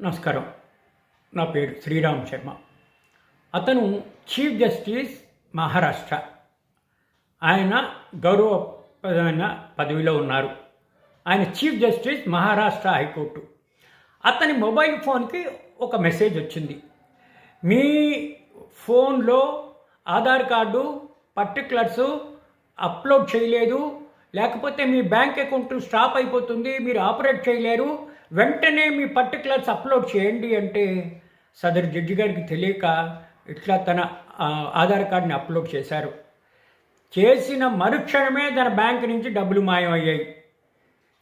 నమస్కారం. నా పేరు శ్రీరామ్ శర్మ. అతను చీఫ్ జస్టిస్ మహారాష్ట్ర. ఆయన గౌరవప్రదమైన పదవిలో ఉన్నారు. ఆయన chief justice Maharashtra high court. అతని మొబైల్ ఫోన్కి ఒక మెసేజ్ వచ్చింది. మీ ఫోన్లో ఆధార్ కార్డు పర్టికులర్స్ అప్లోడ్ చేయలేదు. లేకపోతే మీ బ్యాంక్ అకౌంట్ స్టాప్ అయిపోతుంది మీరు ఆపరేట్ చేయలేరు. వెంటనే మీ పర్టికులర్స్ అప్లోడ్ చేయండి అంటే సదరు జడ్జి గారికి తెలియక ఇట్లా తన ఆధార్ కార్డుని అప్లోడ్ చేశారు. చేసిన మరుక్షణమే తన బ్యాంక్ నుంచి డబ్బులు మాయమయ్యాయి.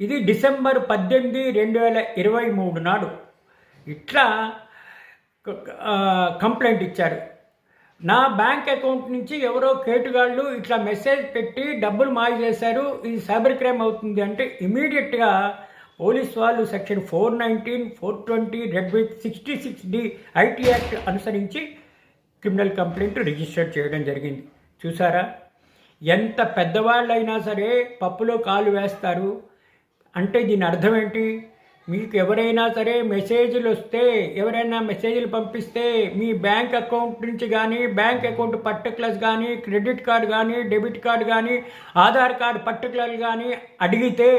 ఇది డిసెంబర్ పద్దెనిమిది రెండు వేల ఇరవై మూడు నాడు. ఇట్లా కంప్లైంట్ ఇచ్చారు. నా బ్యాంక్ అకౌంట్ నుంచి ఎవరో కేటుగాళ్ళు ఇట్లా మెసేజ్ పెట్టి డబ్బులు మాయ చేశారు ఇది సైబర్ క్రైమ్ అవుతుంది అంటే ఇమీడియట్గా పోలీస్ వాళ్ళు section four nineteen four twenty read with sixty six D IT act అనుసరించి క్రిమినల్ కంప్లైంట్ రిజిస్టర్ చేయడం జరిగింది. చూసారా? ఎంత పెద్దవాళ్ళైనా సరే పప్పులో కాలు వేస్తారు. అంటే దీని అర్థం ఏంటి? మీకు ఎవరైనా సరే మెసేజ్లు వస్తే ఎవరైనా మెసేజ్లు పంపిస్తే మీ బ్యాంక్ అకౌంట్ నుంచి కానీ బ్యాంక్ అకౌంట్ పర్టికులర్స్ కానీ క్రెడిట్ కార్డ్ కానీ డెబిట్ కార్డ్ కానీ ఆధార్ కార్డ్ పర్టికులర్ కానీ అడిగితే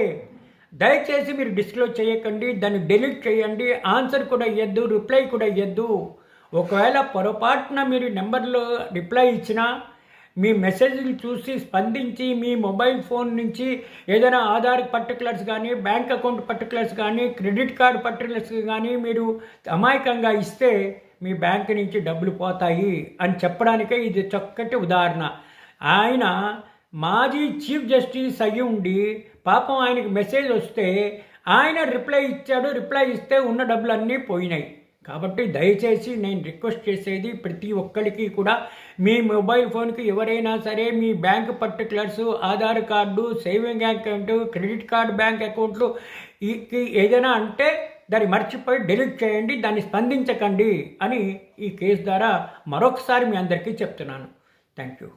దయచేసి మీరు డిస్క్లోజ్ చేయకండి దాన్ని డెలీట్ చేయండి ఆన్సర్ కూడా ఇవ్వద్దు రిప్లై కూడా ఇవ్వద్దు ఒకవేళ పొరపాటున మీరు నెంబర్లో రిప్లై ఇచ్చినా మీ మెసేజ్లు చూసి స్పందించి మీ మొబైల్ ఫోన్ నుంచి ఏదైనా ఆధార్ పర్టికులర్స్ కానీ బ్యాంక్ అకౌంట్ పర్టికులర్స్ కానీ క్రెడిట్ కార్డ్ పర్టికులర్స్ కానీ మీరు అమాయకంగా ఇస్తే మీ బ్యాంక్ నుంచి డబ్బులు పోతాయి అని చెప్పడానికే ఇది చక్కటి ఉదాహరణ. ఆయన మాజీ చీఫ్ జస్టిస్ అయ్యి ఉండి పాపం ఆయనకి మెసేజ్ వస్తే ఆయన రిప్లై ఇచ్చాడు రిప్లై ఇస్తే ఉన్న డబ్బులన్నీ పోయినాయి. కాబట్టి దయచేసి నేను రిక్వెస్ట్ చేసేది ప్రతి ఒక్కరికి కూడా మీ మొబైల్ ఫోన్కి ఎవరైనా సరే మీ bank particulars Aadhaar card saving account credit card bank అకౌంట్లు ఈ ఏదైనా అంటే దాన్ని మర్చిపోయి డిలీట్ చేయండి దాన్ని స్పందించకండి అని ఈ కేసు ద్వారా మరొకసారి మీ అందరికీ చెప్తున్నాను. Thank you.